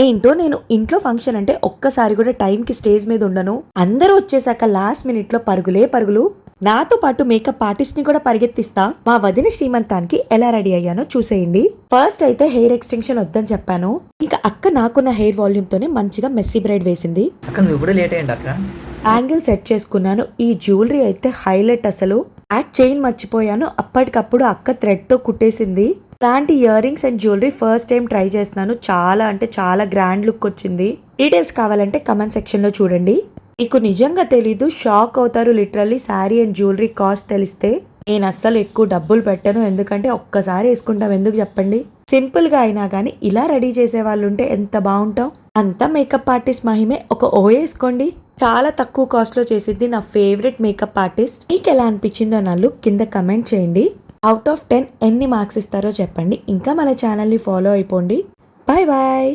ఏంటో నేను ఇంట్లో ఫంక్షన్ అంటే ఒక్కసారి కూడా టైంకి స్టేజ్ మీద ఉండను. అందరూ వచ్చేసాక లాస్ట్ మినిట్లో పరుగులే పరుగులు. నాతో పాటు మేకప్ ఆర్టిస్ట్ని కూడా పరిగెత్తిస్తా. మా వదిన శ్రీమంతానికి ఎలా రెడీ అయ్యానో చూసేయండి. ఫస్ట్ అయితే హెయిర్ ఎక్స్టెన్షన్ వద్దని చెప్పాను. ఇంకా అక్క నాకున్న హెయిర్ వాల్యూమ్ తోనే మంచిగా మెస్సీ బ్రైడ్ వేసింది. యాంగిల్ సెట్ చేసుకున్నాను. ఈ జ్యువెలరీ అయితే హైలైట్ అసలు. యాక్ చైన్ మర్చిపోయాను. అప్పటికప్పుడు అక్క థ్రెడ్తో కుట్టేసింది. ఇలాంటి earrings and jewellery first time try చేస్తున్నాను. చాలా అంటే చాలా గ్రాండ్ లుక్ వచ్చింది. డీటెయిల్స్ కావాలంటే కమెంట్ సెక్షన్లో చూడండి. మీకు నిజంగా తెలీదు షాక్ అవుతారు literally sari and jewellery cost తెలిస్తే. నేను అస్సలు ఎక్కువ డబ్బులు పెట్టను ఎందుకంటే ఒక్కసారి వేసుకుంటాం ఎందుకు చెప్పండి? సింపుల్గా అయినా కానీ ఇలా రెడీ చేసే వాళ్ళు ఉంటే ఎంత బాగుంటాం? అంతా మేకప్ ఆర్టిస్ట్ మహిమే ఒక ఓ వేసుకోండి. చాలా తక్కువ కాస్ట్లో చేసింది నా ఫేవరెట్ మేకప్ ఆర్టిస్ట్ మీకు ఎలా అనిపించిందో నా లుక్ కింద కమెంట్ చేయండి. అవుట్ ఆఫ్ టెన్ ఎన్ని మార్క్స్ ఇస్తారో చెప్పండి. ఇంకా మన ఛానల్ని ఫాలో అయిపోండి. Bye bye